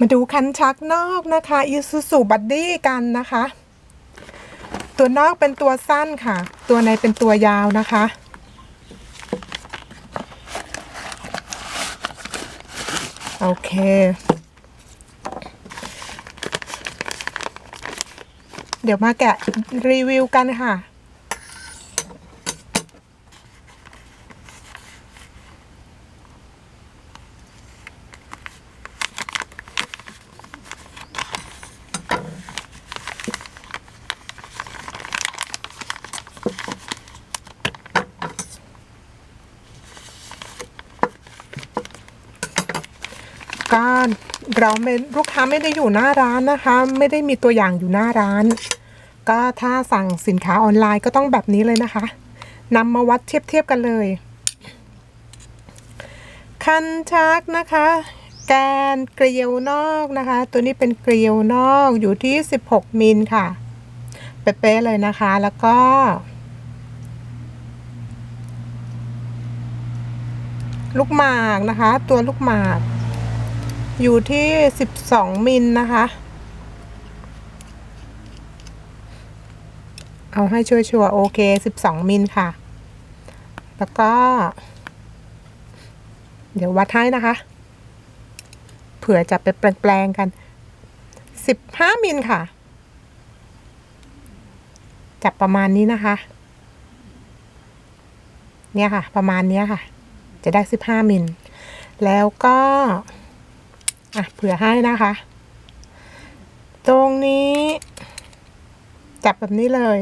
มาดูคันชักนอกนะคะ Isuzu Buddy กันนะคะ ตัวนอกเป็นตัวสั้นค่ะ ตัวในเป็นตัวยาวนะคะ โอเค เดี๋ยวมาแกะรีวิวกันค่ะ ก็เราไม่ลูกค้าไม่ได้อยู่หน้าร้านนะคะ ไม่ได้มีตัวอย่างอยู่หน้าร้าน ก็ถ้าสั่งสินค้าออนไลน์ก็ต้องแบบนี้เลยนะคะนำมาวัดเทียบเทียบกันเลย คันชักนะคะ แกนเกลียวนอกนะคะ ตัวนี้เป็นเกลียวนอกอยู่ที่ 16 มิลค่ะ เป๊ะเลยนะคะแล้วก็ลูกหมากนะคะ ตัวลูกหมาก อยู่ที่ 12 มิลนะคะ เอาให้ชัวร์ๆโอเค 12 มิลค่ะ แล้วก็ เดี๋ยววัดให้นะคะ เผื่อจะไปแปลงๆกัน 15 มิลค่ะ จับประมาณนี้นะคะ เนี่ยค่ะ ประมาณนี้ค่ะ จะได้ 15 มิลแล้วก็ อะเผื่อให้นะคะ ตรงนี้ จับแบบนี้เลย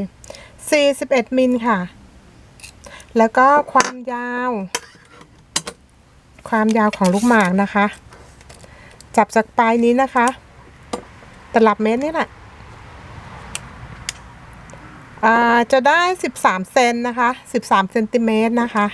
41มิลค่ะ แล้วก็ความยาว ความยาวของลูกหมากนะคะ จับจากปลายนี้นะคะ ตลับเมตรนี่แหละจะได้ 13 เซนนะคะ 13เซนติเมตรนะคะ